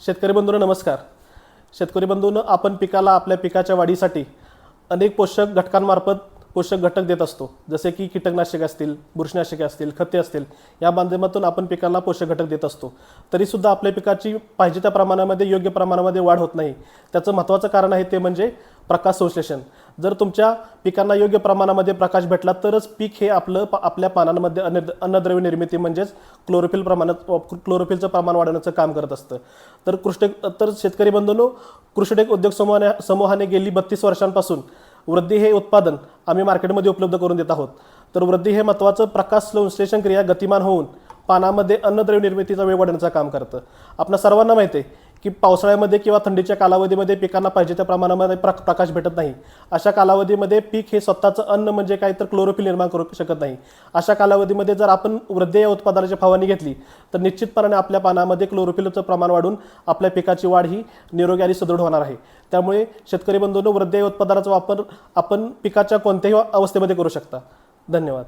शेतकरी बंधूंना नमस्कार. शेतकरी बंधून आपण पिकाला आपल्या पिकाच्या वाढीसाठी अनेक पोषक घटकांमार्फत पोषक घटक देत असतो. जसे की कीटकनाशके असतील बुरशीनाशके असतील खते असतील या माध्यमातून आपण पिकाला पोषक घटक देत असतो. तरीसुद्धा आपल्या पिकाची पाहिजे त्या प्रमाणामध्ये योग्य प्रमाणामध्ये वाढ होत नाही. त्याचं महत्त्वाचं कारण आहे ते म्हणजे प्रकाश संश्लेषण. जर तुमच्या पिकांना योग्य प्रमाणामध्ये प्रकाश भेटला तरच पीक हे आपलं प- आपल्या पानांमध्ये अन्न अन्नद्रव्य निर्मिती म्हणजेच क्लोरोफिल प्रमाणात क्लोरोफिलचं प्रमाण वाढवण्याचं काम करत असतं. तर कृष्ण तर शेतकरी बंधूंनो कृषीटेक उद्योग समूहाने समूहाने गेली बत्तीस वर्षांपासून वृद्धी हे उत्पादन आम्ही मार्केटमध्ये उपलब्ध करून देत आहोत. तर वृद्धी हे महत्त्वाचं प्रकाश संश्लेषण क्रिया गतिमान होऊन पानामध्ये अन्नद्रव्य निर्मितीचा वेळ वाढवण्याचं काम करतं. आपल्या सर्वांना माहिती आहे की पावसाळ्यामध्ये किंवा थंडीच्या कालावधीमध्ये पिकांना पाहिजे त्या प्रमाणामध्ये प्र प्रकाश भेटत नाही. अशा कालावधीमध्ये पीक हे स्वतःचं अन्न म्हणजे काय तर क्लोरोफिल निर्माण करू शकत नाही. अशा कालावधीमध्ये जर आपण वृद्धी या उत्पादनाची फवारणी घेतली तर निश्चितपणाने आपल्या पानामध्ये क्लोरोफिलचं प्रमाण वाढून आपल्या पिकाची वाढ ही निरोगी आणि सदृढ होणार आहे. त्यामुळे शेतकरी बंधूंनो वृद्धी उत्पादनाचा वापर आपण पिकाच्या कोणत्याही अवस्थेमध्ये करू शकता. धन्यवाद.